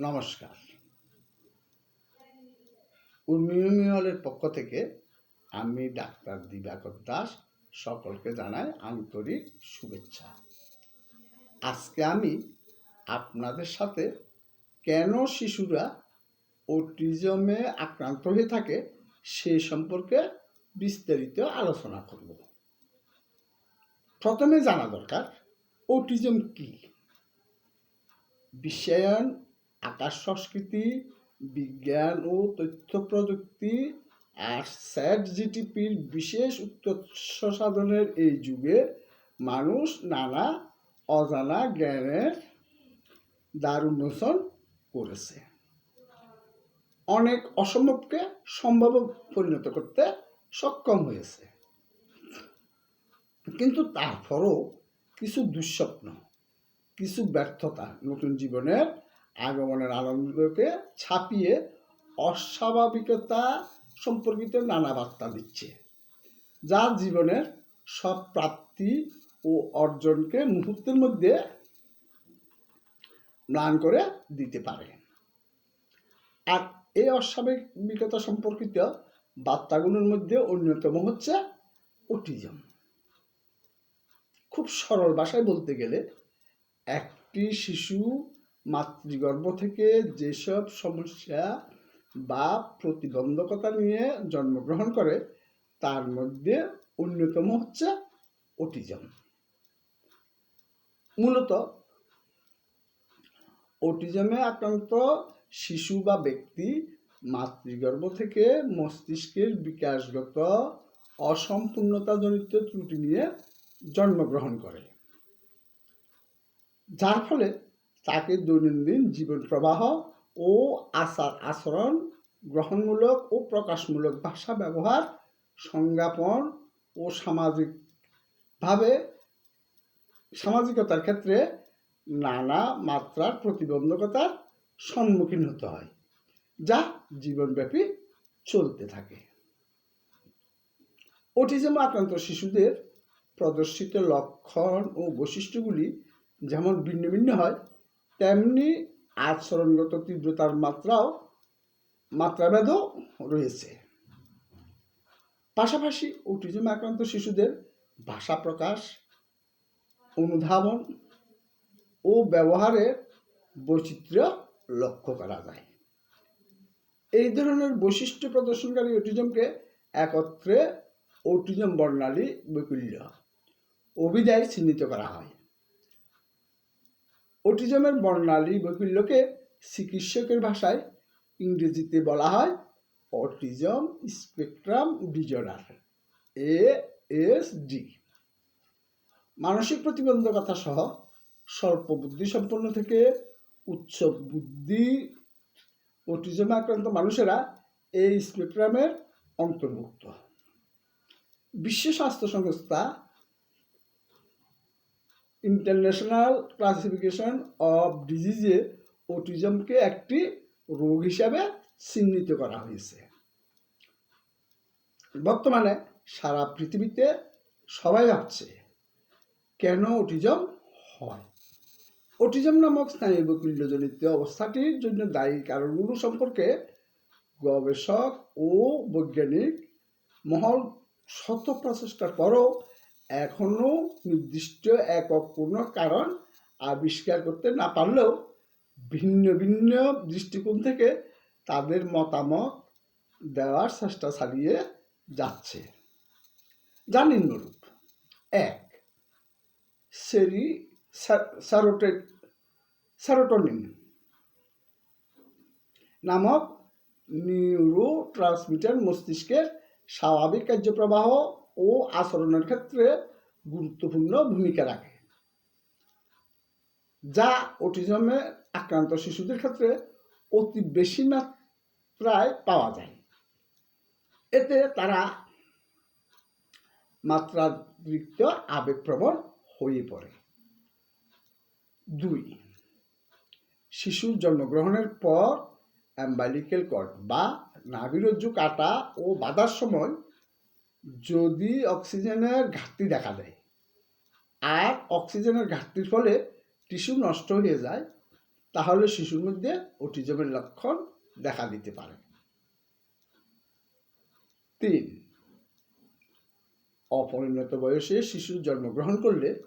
নমস্কার। উর্মিউমিওলের পক্ষ থেকে আমি ডাক্তার দিবাকর দাস সকলকে জানাই আন্তরিক শুভেচ্ছা। আজকে আমি আপনাদের সাথে কেন শিশুরা অটিজমে আক্রান্ত হয়ে থাকে সেই সম্পর্কে বিস্তারিত আলোচনা করব। প্রথমে জানা দরকার, অটিজম কী? বিশ্বায়ন আকাশ সংস্কৃতি, বিজ্ঞান ও তথ্য প্রযুক্তি আর স্যাট জিটিপির বিশেষ উৎকর্ষ সাধনের এই যুগে মানুষ নানা অজানা জ্ঞানের দ্বার উন্মোচন করেছে। অনেক অসম্ভবকে সম্ভব পরিণত করতে সক্ষম হয়েছে। কিন্তু তারপরও কিছু দুঃস্বপ্ন, কিছু ব্যর্থতা নতুন জীবনের আগমনের আনন্দকে ছাপিয়ে অস্বাভাবিকতা সম্পর্কিত নানা বার্তা দিচ্ছে। যা জীবনের সব প্রাপ্তি ও অর্জনকে মুহূর্তের মধ্যে ম্লান করে দিতে পারে। আর এই অস্বাভাবিকতা সম্পর্কিত বার্তাগুলোর মধ্যে অন্যতম হচ্ছে অটিজম। খুব সরল ভাষায় বলতে গেলে একটি শিশু মাতৃগর্ভ থেকে যেসব সমস্যা বা প্রতিবন্ধকতা নিয়ে জন্মগ্রহণ করে, তার মধ্যে অন্যতম হচ্ছে অটিজম। মূলত অটিজমে আক্রান্ত শিশু বা ব্যক্তি মাতৃগর্ভ থেকে মস্তিষ্কের বিকাশগত অসম্পূর্ণতাজনিত ত্রুটি নিয়ে জন্মগ্রহণ করে, যার ফলে তাকে দৈনন্দিন জীবন প্রবাহ ও আচার আচরণ, গ্রহণমূলক ও প্রকাশমূলক ভাষা ব্যবহার, সংজ্ঞাপন ও সামাজিকভাবে সামাজিকতার ক্ষেত্রে নানা মাত্রার প্রতিবন্ধকতার সম্মুখীন হতে হয়, যা জীবনব্যাপী চলতে থাকে। অটিজম আক্রান্ত শিশুদের প্রদর্শিত লক্ষণ ও বৈশিষ্ট্যগুলি যেমন ভিন্ন ভিন্ন হয় তেমনি আচরণগত তীব্রতার মাত্রাও মাত্রাভেদও রয়েছে। পাশাপাশি অটিজম আক্রান্ত শিশুদের ভাষা প্রকাশ, অনুধাবন ও ব্যবহারের বৈচিত্র্য লক্ষ্য করা যায়। এই ধরনের বৈশিষ্ট্য প্রদর্শনকারী অটিজমকে একত্রে অটিজম বর্ণালী বৈকুল্য, অভিধায় চিহ্নিত করা হয়। অটিজমের বর্ণালী বৈকল্যকে চিকিৎসকের ভাষায় ইংরেজিতে বলা হয় autism spectrum disorder A S D মানসিক প্রতিবন্ধকতা সহ স্বল্প বুদ্ধি সম্পন্ন থেকে উচ্চ বুদ্ধি অটিজমে আক্রান্ত মানুষেরা এই স্পেকট্রামের অন্তর্ভুক্ত। বিশ্ব স্বাস্থ্য সংস্থা ইন্টারন্যাশনাল ক্লাসিফিকেশন অফ ডিজিজে অটিজমকে একটি রোগ হিসাবে চিহ্নিত করা হয়েছে। বর্তমানে সারা পৃথিবীতে সবাই ভাবছে, কেন অটিজম হয়? অটিজম নামক স্নায়ু বৈকল্যজনিত অবস্থাটির জন্য দায়ী কারণগুলো সম্পর্কে গবেষক ও বৈজ্ঞানিক মহল শত প্রচেষ্টার পরও এখনও নির্দিষ্ট একক কোনো কারণ আবিষ্কার করতে না পারলেও ভিন্ন ভিন্ন দৃষ্টিকোণ থেকে তাদের মতামত দেওয়ার চেষ্টা চালিয়ে যাচ্ছে। যা নিম্নরূপ এক, সেরি স্যারোটে স্যারোটোনিন নামক নিউরো ট্রান্সমিটার মস্তিষ্কের স্বাভাবিক কার্যপ্রবাহ ও আচরণের ক্ষেত্রে গুরুত্বপূর্ণ ভূমিকা রাখে। যা অটিজমে আক্রান্ত শিশুদের ক্ষেত্রে অতি বেশি মাত্রায় পাওয়া যায়। এতে তারা মাত্রাতিরিক্ত আবেগপ্রবণ হয়ে পড়ে। দুই, শিশুর জন্মগ্রহণের পর অ্যাম্বালিকেল কর্ড বা নাভিরজ্জু কাটা ও বাঁধার সময় যদি অক্সিজেনের ঘাটতি দেখা দেয়। আর অক্সিজেনের ঘাটতির ফলে টিস্যু নষ্ট হয়ে যায়, তাহলে শিশুর মধ্যে অটিজমের লক্ষণ দেখা দিতে পারে। তিন, অপরিণত বয়সে শিশু জন্মগ্রহণ করলে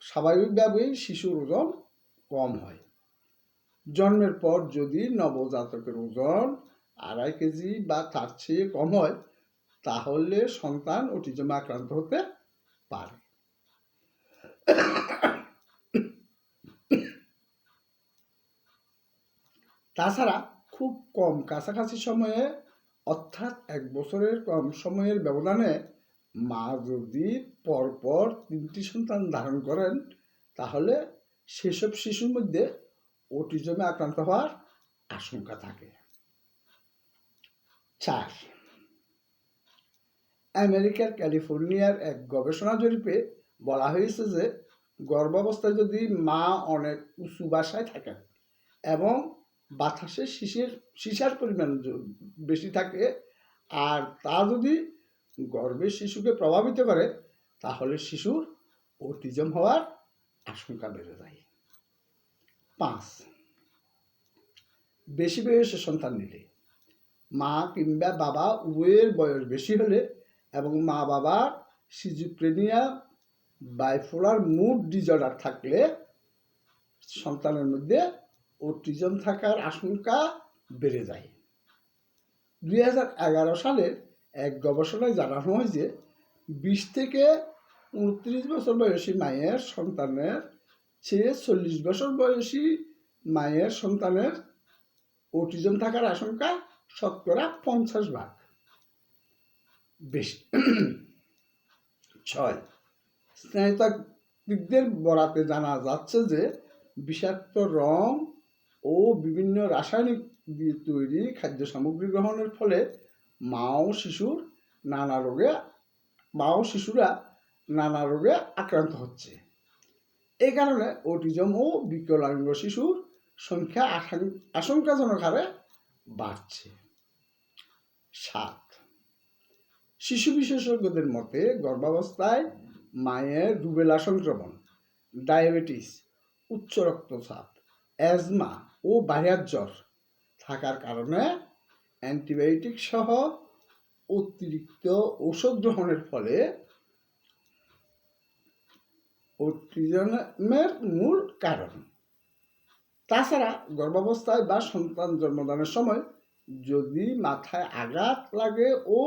স্বাভাবিকভাবেই শিশুর ওজন কম হয়। জন্মের পর যদি নবজাতকের ওজন আড়াই কেজি বা তার চেয়ে কম হয় তাহলে সন্তান অটিজমে আক্রান্ত হতে পারে। তাছাড়া খুব কম কাছাকাছি সময়ে, অর্থাৎ এক বছরের কম সময়ের ব্যবধানে মা যদি পরপর তিনটি সন্তান ধারণ করেন, তাহলে সেসব শিশুর মধ্যে অটিজমে আক্রান্ত হওয়ার আশঙ্কা থাকে। চার আমেরিকার ক্যালিফোর্নিয়ার এক গবেষণা জরিপে বলা হয়েছে যে গর্ভাবস্থায় যদি মা অনেক উঁচু বাসায় থাকেন এবং বাতাসে শিশির সীসার পরিমাণ বেশি থাকে আর তা যদি গর্ভের শিশুকে প্রভাবিত করে, তাহলে শিশুর অটিজম হওয়ার আশঙ্কা বেড়ে যায়। পাঁচ, বেশি বয়সে সন্তান নিলে। মা কিংবা বাবা উভয়ের বয়স বেশি হলে এবং মা বাবার সিজুপ্রেনিয়া বাইফোলার মুড ডিজর্ডার থাকলে সন্তানের মধ্যে অটিজম থাকার আশঙ্কা বেড়ে যায়। দুই হাজার এগারো সালের এক গবেষণায় জানানো হয় যে বিশ থেকে উনত্রিশ বছর বয়সী মায়ের সন্তানের চেয়ে চল্লিশ বছর বয়সী মায়ের সন্তানের অটিজম থাকার আশঙ্কা শতকরা পঞ্চাশ ভাগ। বেশি। ছয়, স্নায়ুতাত্ত্বিকদের বরাতে জানা যাচ্ছে যে বিষাক্ত রং ও বিভিন্ন রাসায়নিক দিয়ে তৈরি খাদ্য সামগ্রী গ্রহণের ফলে মা ও শিশুর নানা রোগে মা ও শিশুরা নানা রোগে আক্রান্ত হচ্ছে। এই কারণে অটিজম ও বিকলাঙ্গ শিশুর সংখ্যা আশাং- আশঙ্কাজনক হারে বাড়ছে। সাত শিশু বিশেষজ্ঞদের মতে গর্ভাবস্থায় মায়ের রুবেলা সংক্রমণ, ডায়াবেটিস, উচ্চ রক্তচাপ, অ্যাজমা ও বাহিয়ার জ্বর থাকার কারণে অ্যান্টিবায়োটিক সহ অতিরিক্ত ঔষধ গ্রহণের ফলে অটিজমের মূল কারণ। তাছাড়া গর্ভাবস্থায় বা সন্তান জন্মদানের সময় যদি মাথায় আঘাত লাগে ও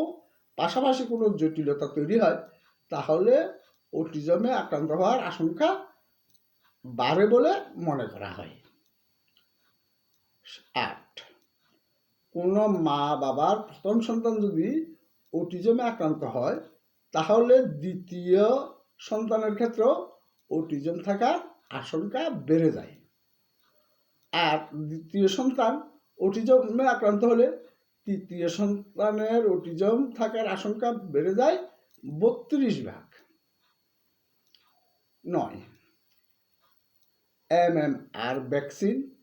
পাশাপাশি কোনো জটিলতা তৈরি হয়, তাহলে অটিজমে আক্রান্ত হওয়ার আশঙ্কা বাড়ে বলে মনে করা হয়। আট, কোনো মা বাবার প্রথম সন্তান যদি অটিজমে আক্রান্ত হয়, তাহলে দ্বিতীয় সন্তানের ক্ষেত্রেও অটিজম থাকার আশঙ্কা বেড়ে যায়। আর দ্বিতীয় সন্তান অটিজমে আক্রান্ত হলে তৃতীয় সন্তানের অটিজম থাকার আশঙ্কা বেড়ে যায় বত্রিশ ভাগ। নয়। এম এম আর ভ্যাকসিন,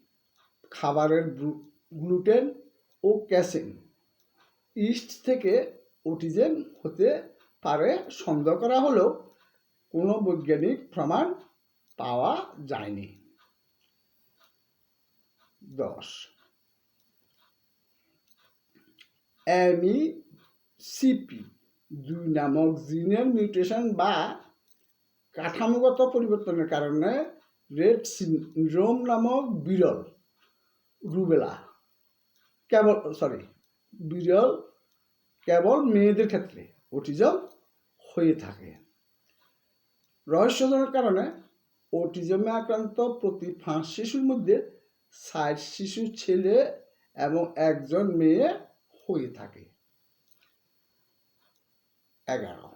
খাবারের গ্লুটেন ও ক্যাসিন ইস্ট থেকে অটিজেন হতে পারে। সন্দেহ করা হলেও কোনো বৈজ্ঞানিক প্রমাণ পাওয়া যায়নি। দশ। এমি সিপি দুই নামক জিনের মিউটেশন বা কাঠামোগত পরিবর্তনের কারণে রেড সিনড্রোম নামক বিরল রুবেলা, কেবল সরি বিরল কেবল মেয়েদের ক্ষেত্রে অটিজম হয়ে থাকে। রহস্যজনক কারণে অটিজমে আক্রান্ত প্রতি পাঁচ শিশুর মধ্যে ষাট শিশু ছেলে এবং একজন মেয়ে হয়ে থাকে। এগারো।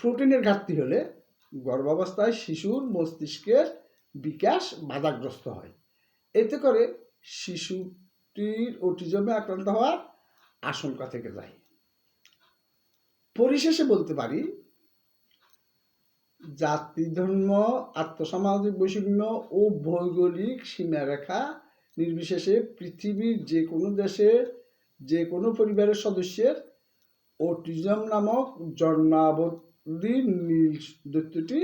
প্রোটিনের ঘাটতি হলে গর্ভাবস্থায় শিশুর মস্তিষ্কের বিকাশ বাধাগ্রস্ত হয়। এতে করে শিশুটির অটিজমে আক্রান্ত হওয়ার আশঙ্কা থেকে যায়। পরিশেষে বলতে পারি জাতি ধর্ম আত্মসামাজিক বৈষম্য ও ভৌগোলিক সীমারেখা নির্বিশেষে পৃথিবীর যে কোনো দেশে যে কোনো পরিবারের সদস্যের অটিজম নামক জন্মাবধি নীল দৈত্যটি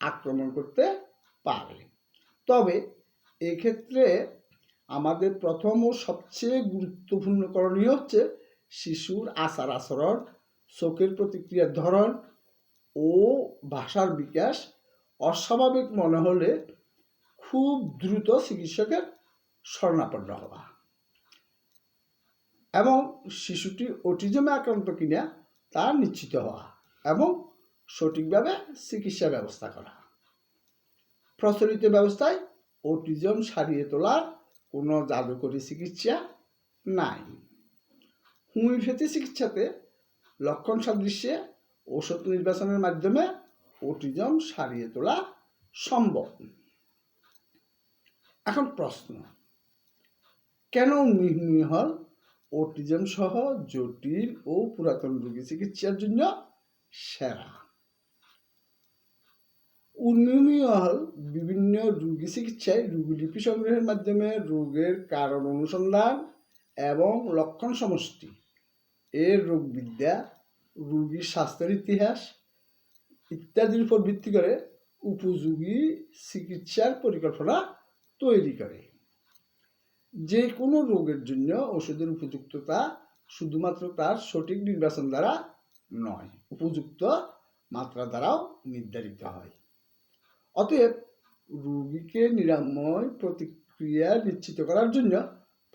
আক্রমণ করতে পারে। তবে এক্ষেত্রে আমাদের প্রথম ও সবচেয়ে গুরুত্বপূর্ণ করণীয় হচ্ছে শিশুর আচার আচরণ চোখের প্রতিক্রিয়ার ধরন ও ভাষার বিকাশ। অস্বাভাবিক মনে হলে খুব দ্রুত চিকিৎসকের শরণাপন্ন হওয়া। এবং শিশুটি অটিজমে আক্রান্ত কিনা তা নিশ্চিত হওয়া এবং সঠিকভাবে চিকিৎসা ব্যবস্থা করা। প্রচলিত ব্যবস্থায় অটিজম সারিয়ে তোলার কোনো জাদুকরী চিকিৎসা নাই। হোমিওপ্যাথি চিকিৎসাতে লক্ষণ সাদৃশ্যে ওষুধ নির্বাচনের মাধ্যমে অটিজম সারিয়ে তোলা সম্ভব। এখন প্রশ্ন, কেন হল অটিজম সহ জটিল ও পুরাতন রোগী চিকিৎসার জন্য সেরা। উন্নয়ন বিভিন্ন রোগী চিকিৎসায় রোগীলিপি সংগ্রহের মাধ্যমে রোগের কারণ অনুসন্ধান এবং লক্ষণ সমষ্টি। এর রোগবিদ্যা, রোগীর স্বাস্থ্যের ইতিহাস ইত্যাদির উপর ভিত্তি করে উপযোগী চিকিৎসার পরিকল্পনা তৈরি করে। যে কোনো রোগের জন্য ওষুধের উপযুক্ততা শুধুমাত্র তার সঠিক নির্বাচন দ্বারা নয়, উপযুক্ত মাত্রা দ্বারাও নির্ধারিত হয়। অতএব রোগীকে নিরাময় প্রতিক্রিয়া নিশ্চিত করার জন্য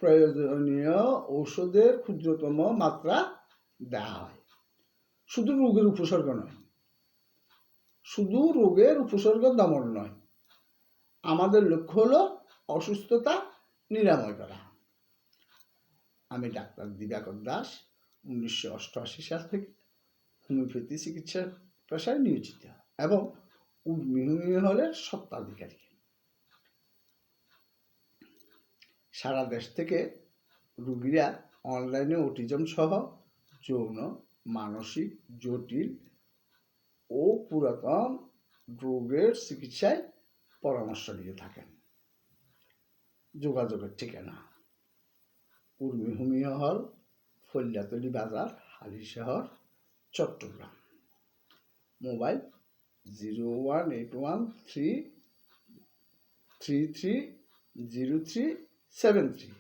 প্রয়োজনীয় ঔষধের ক্ষুদ্রতম মাত্রা দেওয়া হয়। শুধু রোগের উপসর্গ নয়, শুধু রোগের উপসর্গ দমন নয়। আমাদের লক্ষ্য হলো অসুস্থতা নিরাময় করা। আমি ডাক্তার দিবাকর দাস, উনিশশো অষ্টআশি সাল থেকে হোমিওপ্যাথি চিকিৎসা পেশায় নিয়োজিত এবং উর্মি হলের সত্ত্বাধিকারী সারা দেশ থেকে রুগীরা অনলাইনে অটিজম সহ যৌন, মানসিক, জটিল ও পুরাতন রোগের চিকিৎসায় পরামর্শ দিয়ে থাকেন। যোগাযোগের ঠিকানা। উর্মি হোমিও হল ফল্যাতলি বাজার Halishahar, Chittagong. Mobile zero one eight one three three three zero three seven three.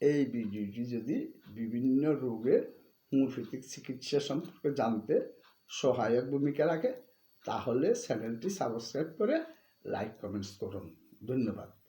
এই ভিডিওটি যদি বিভিন্ন রোগের হোমিওপ্যাথিক চিকিৎসা সম্পর্কে জানতে সহায়ক ভূমিকা রাখে, তাহলে চ্যানেলটি সাবস্ক্রাইব করে লাইক, কমেন্টস করুন। ধন্যবাদ।